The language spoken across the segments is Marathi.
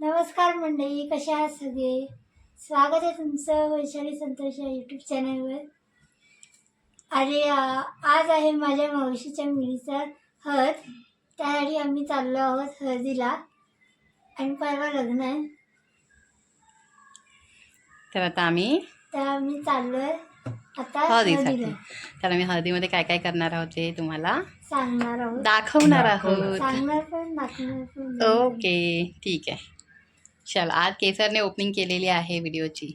नमस्कार मंडळी कशा आहात सगळे? स्वागत आहे तुमचं वैशाली संतोष या यूट्यूब चॅनलवर अरे आ- आज आहे माझ्या मावशीच्या मुलीचा हळद त्यासाठी आम्ही चाललो आहोत हळदीला. आणि परवा लग्न आहे. तर आता आम्ही तर आम्ही चाललो आहे आता हळदीसाठी. हळदीला. तर आम्ही हळदीमध्ये काय काय करणार आहोत ते तुम्हाला सांगणार आहोत. दाखवणार. आहोत. सांगणार पण दाखवणार पण. ओके ठीक आहे. चल आज केसरने ओपनिंग केलेली आहे व्हिडिओची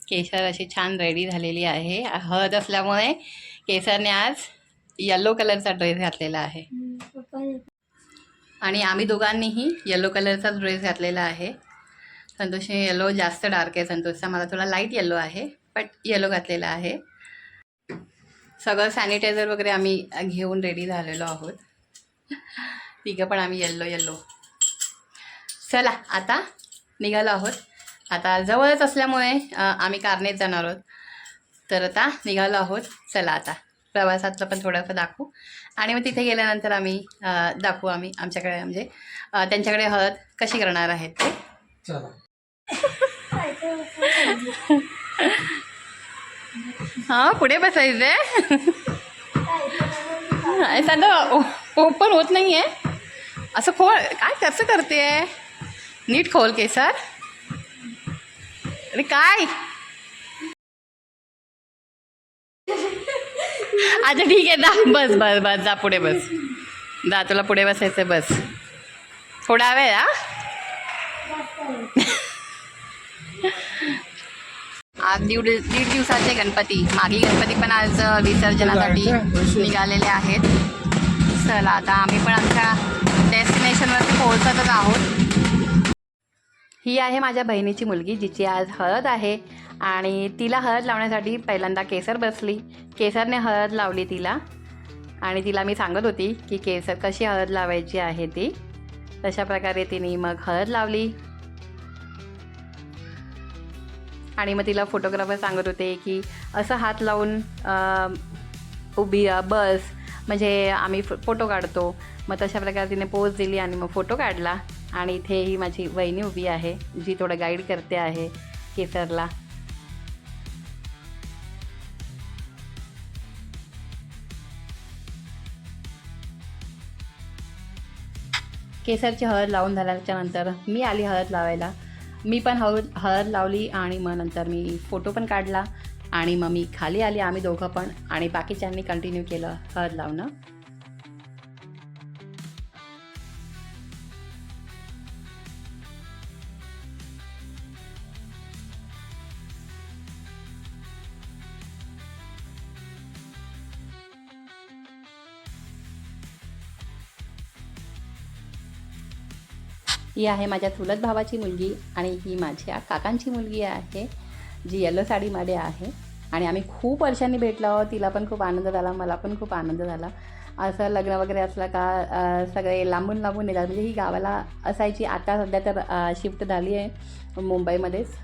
केसर अशी छान रेडी झालेली आहे. हळद असल्यामुळे केसरने आज येलो कलरचा ड्रेस घातलेला आहे. आणि आम्ही दोघांनीही येलो कलरचाच ड्रेस घातलेला आहे. संतोषने येलो जास्त डार्क आहे संतोषचा. मला थोडा लाइट येलो आहे बट येलो घातलेला आहे. सगळं सॅनिटायझर वगैरे आम्ही घेऊन रेडी झालेलो आहोत. तिघं पण आम्ही येल्लो येल्लो चला आता निघालो आहोत. आता जवळच असल्यामुळे आम्ही कारनेत जाणार आहोत. तर आता निघालो आहोत. चला आता प्रवासातलं पण थोडंसं दाखवू. आणि मग तिथे गेल्यानंतर आम्ही दाखवू आम्ही आमच्याकडे म्हणजे त्यांच्याकडे हळद कशी करणार आहेत ते. चला. हां पुढे बसायचं साधं ओपन होत नाही आहे असं खोल काय कसं करते नीट खोल केसर. अरे काय? अच्छा ठीक आहे जा बस बस बस जा पुढे बस. जा तुला पुढे बसायचं बस. थोडा वेळ हा? आज दीड दीड दिवसाचे गणपती. मागे गणपती पण आज विसर्जनासाठी निघालेले आहेत. चला आता आम्ही पण आमच्या डेस्टिनेशनवरती पोहोचतच आहोत. ही आहे माझ्या बहिणीची मुलगी जिची आज हळद आहे. आणि तिला हळद लावण्यासाठी पहिल्यांदा केसर बसली. केसरने हळद लावली तिला. आणि तिला मी सांगत होती की केसर कशी हळद लावायची आहे ती. तशा प्रकारे तिने मग हळद लावली. आणि मग तिला फोटोग्राफर सांगत होते की असं हात लावून उभी बस. म्हणजे आम्ही फो- फोटो काढतो. मग तशा प्रकारे तिने पोज दिली आणि मग फोटो काढला. आणि इथे ही माझी वहिनी उभी आहे जी थोडं गाईड करते आहे केसरला. केसरची हळद लावून झाल्याच्यानंतर मी आली हळद लावायला. मी पण हळद हळद लावली आणि मग नंतर मी फोटो पण काढला आणि मग मी खाली आली आम्ही दोघं पण आणि बाकीच्यांनी कंटिन्यू केलं हळद लावणं. ही आहे माझ्या चुलत भावाची मुलगी आणि ही माझ्या काकांची मुलगी आहे जी येलो साडीमध्ये आहे. आणि आम्ही खूप वर्षांनी भेटलो आहोत तिला पण खूप आनंद झाला मला पण खूप आनंद झाला. असं लग्न वगैरे असलं का सगळे लांबून लांबून येतात म्हणजे ही गावाला असायची आता सध्या तर शिफ्ट झाली आहे मुंबईमध्येच.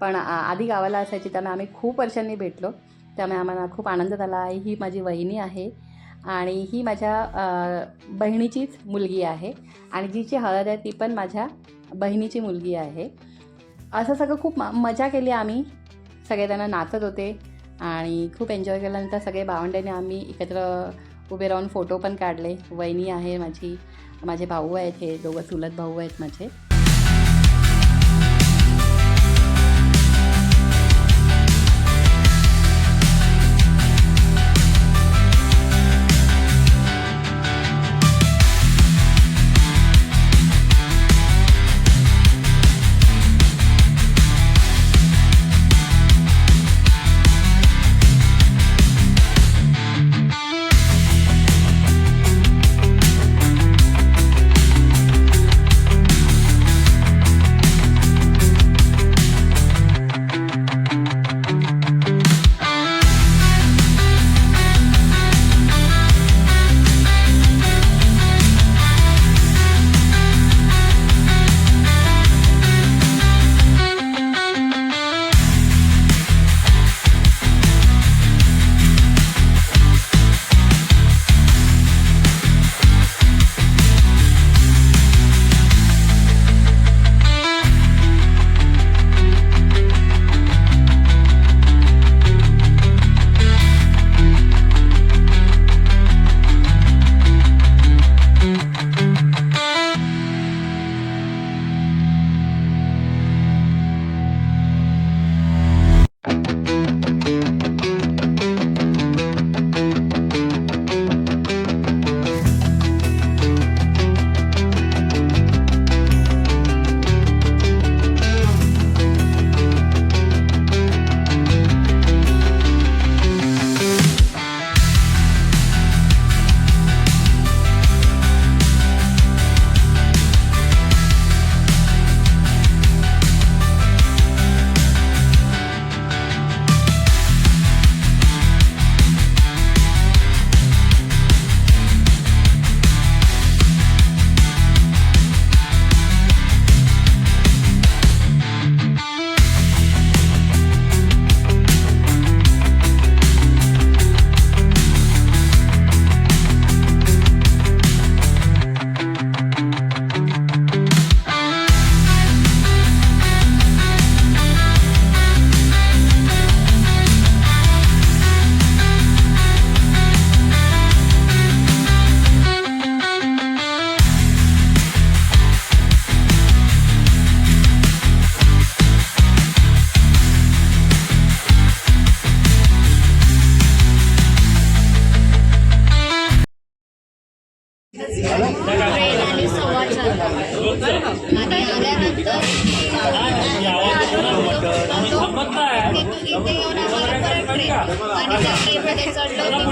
पण आधी गावाला असायची त्यामुळे आम्ही खूप वर्षांनी भेटलो. त्यामुळे आम्हाला खूप आनंद झाला. ही माझी वहिनी आहे. आणि ही माझ्या बहिणीचीच मुलगी आहे. आणि जिची हळद आहे ती पण माझ्या बहिणीची मुलगी आहे. असं सगळं खूप म मजा केली आम्ही. सगळेजणं नाचत होते आणि खूप एन्जॉय केल्यानंतर सगळे भावंड्याने आम्ही एकत्र उभे राहून फोटो पण काढले. वहिनी आहे माझी माझे भाऊ आहेत हे दोघं चुलत भाऊ आहेत माझे.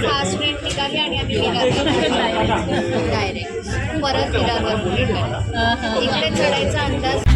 फास्ट ट्रेन निघाली आणि आम्ही डायरेक्ट परत रिटर्न इकडे चढायचा अंदाज